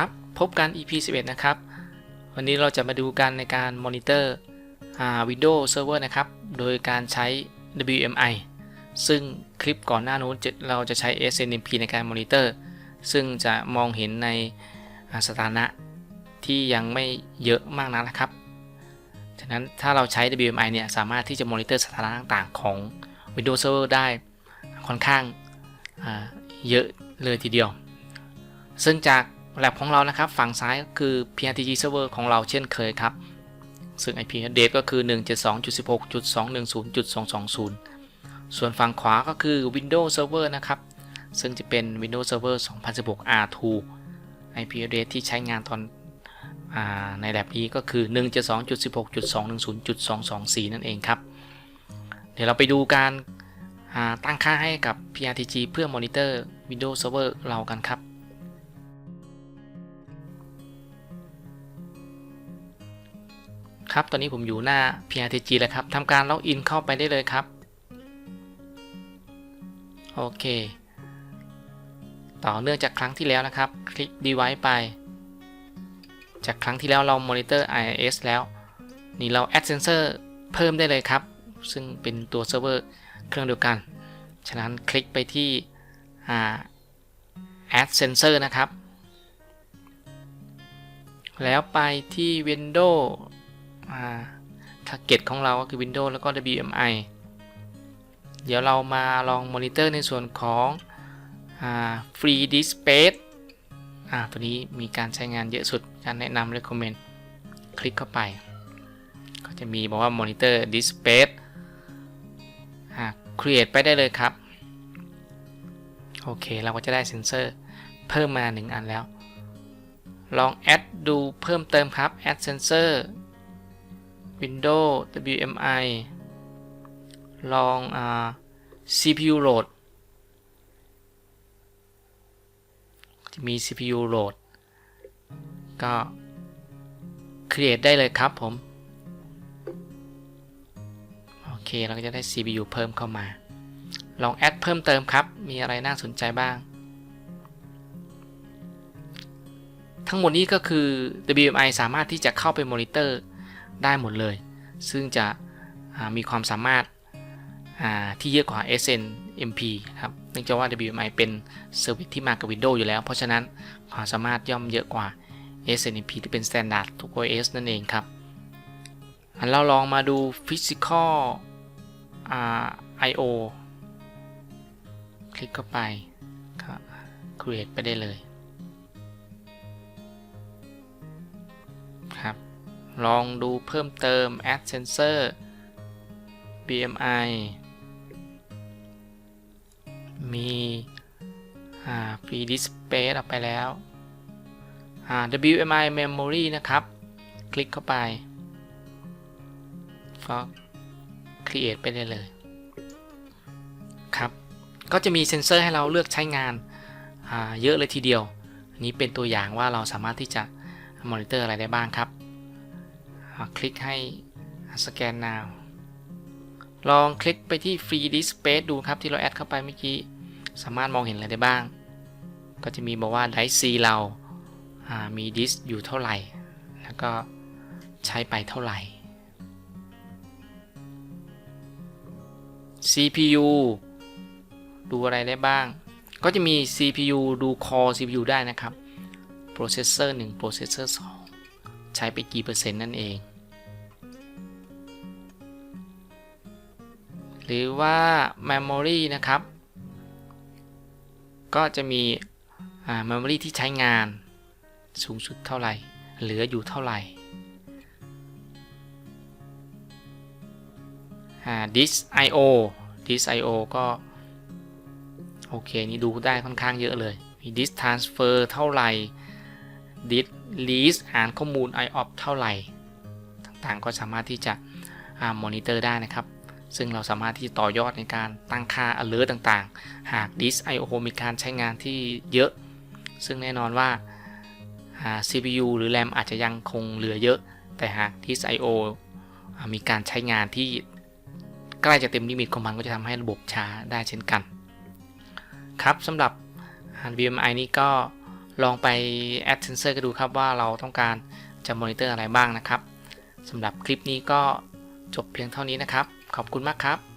ครับ พบกัน EP 11 นะครับ วันนี้เราจะมาดูกันในการมอนิเตอร์ Windows Server นะครับ โดยการใช้ WMI ซึ่งคลิปก่อนหน้านู้นจะเราจะใช้ SNMP ในการมอนิเตอร์ ซึ่งจะมองเห็นในสถานะที่ยังไม่เยอะมากนักนะครับ ฉะนั้นถ้าเราใช้ WMI เนี่ยสามารถที่จะมอนิเตอร์สถานะต่างๆ ของ Windows Server ได้ค่อนข้างเยอะเลยทีเดียว ซึ่งจาก แลบของเรานะครับ ฝั่งซ้ายก็คือ PRTG server ของเราเช่นเคยครับ ซึ่ง IP address ก็คือ 172.16.210.220 ส่วนฝั่งขวาก็คือ Windows Server นะครับ ซึ่งจะเป็น Windows Server 2016 R2 IP address ที่ใช้งานตอนอในแลบนี้ก็คือ 172.16.210.224 นั่นเองครับ เดี๋ยวเราไปดูการตั้งค่าให้กับ PRTG เพื่อมอนิเตอร์ Windows Server เรากันครับ ครับตอนนี้ผมอยู่หน้า PRTG แล้วครับทำการล็อกอินเข้าไปได้เลยครับ โอเค ต่อเนื่องจากครั้งที่แล้วนะครับ คลิก device ไป จากครั้งที่แล้วเรา monitor IIS แล้ว นี่เรา add sensor เพิ่มได้เลยครับ ซึ่งเป็นตัวเซิร์ฟเวอร์เครื่องเดียวกัน ฉะนั้นคลิกไปที่ add sensor นะครับ แล้วไปที่ Windows target ของเราก็คือ Windows แล้วก็ WMI เดี๋ยวเรามาลองมอนิเตอร์ในส่วนของ Free Disk Space ตัวนี้มีการใช้งานเยอะสุด การแนะนำ recommend คลิกเข้าไป ก็จะมีบอกว่า Monitor Disk Space create ไปได้เลยครับ โอเค เราก็จะได้เซนเซอร์เพิ่มมา 1 อันแล้ว ลอง add ดูเพิ่มเติมครับ add sensor Windows WMI ลองอ CPU load จะมี CPU load ก็ create ได้เลยครับผม โอเค เราก็จะได้ CPU เพิ่มเข้ามา ลอง add เพิ่มเติมครับ มีอะไรน่าสนใจบ้าง ทั้งหมดนี้ก็คือ WMI สามารถที่จะเข้าไปมอนิเตอร์ ได้หมดเลย ซึ่งจะมีความสามารถที่เยอะกว่า SNMP ครับเนื่องจากว่า WMI เป็นเซอร์วิสที่มากับ Windows อยู่แล้ว เพราะฉะนั้นความสามารถย่อมเยอะกว่า SNMP ที่เป็น Standard ทุก OS นั่นเองครับเราลองมาดู Physical I/O คลิกเข้าไปก็ create ไปได้เลย ลองดูเพิ่มเติม add sensor BMI มี free disk space ออกไปแล้ว WMI memory นะครับ คลิกเข้าไป ก็ create ไปได้เลย ครับ ก็จะมีเซ็นเซอร์ให้เราเลือกใช้งาน เยอะเลยทีเดียว อันนี้เป็นตัวอย่างว่าเราสามารถที่จะมอนิเตอร์อะไรได้บ้างครับ คลิกให้สแกน now ลองคลิกไปที่ Free Disk Space ดูครับที่เราแอดเข้าไปเมื่อกี้ สามารถมองเห็นอะไรได้บ้าง ก็จะมีบอกว่า Drive C เรามีดิสอยู่เท่าไหร่ แล้วก็ใช้ไปเท่าไหร่ CPU ดูอะไรได้บ้าง ก็จะมี CPU ดู Core CPU ได้นะครับ Processor 1 Processor 2 ใช้ไปกี่เปอร์เซ็นต์นั่นเอง หรือว่า Memory นะครับ ก็จะมี Memory ที่ใช้งานสูงสุดเท่าไหร่ เหลืออยู่เท่าไหร่ดิส I/O ดิส I/O ก็ โอเค นี่ดูได้ค่อนข้างเยอะเลย มีดิส transfer เท่าไหร่ ดิส lease อ่านข้อมูล IOP เท่าไหร่ ต่างๆ ก็สามารถที่จะมอนิเตอร์ได้นะครับ ซึ่งเราสามารถที่ต่อยอดในการตั้งค่า alert ต่างๆ หากดิส I/O มีการใช้งานที่เยอะ ซึ่งแน่นอนว่า CPU หรือ RAM อาจจะยังคงเหลือเยอะ แต่หากดิส I/O มีการใช้งานที่ใกล้จะเต็มลิมิตของมันก็จะทำให้ระบบช้าได้เช่นกัน ครับสำหรับ VMI นี้ก็ ลองไป add sensor กันดูครับว่าเราต้องการจะมอนิเตอร์อะไรบ้างนะครับสำหรับคลิปนี้ก็จบเพียงเท่านี้นะครับ ขอบคุณมากครับ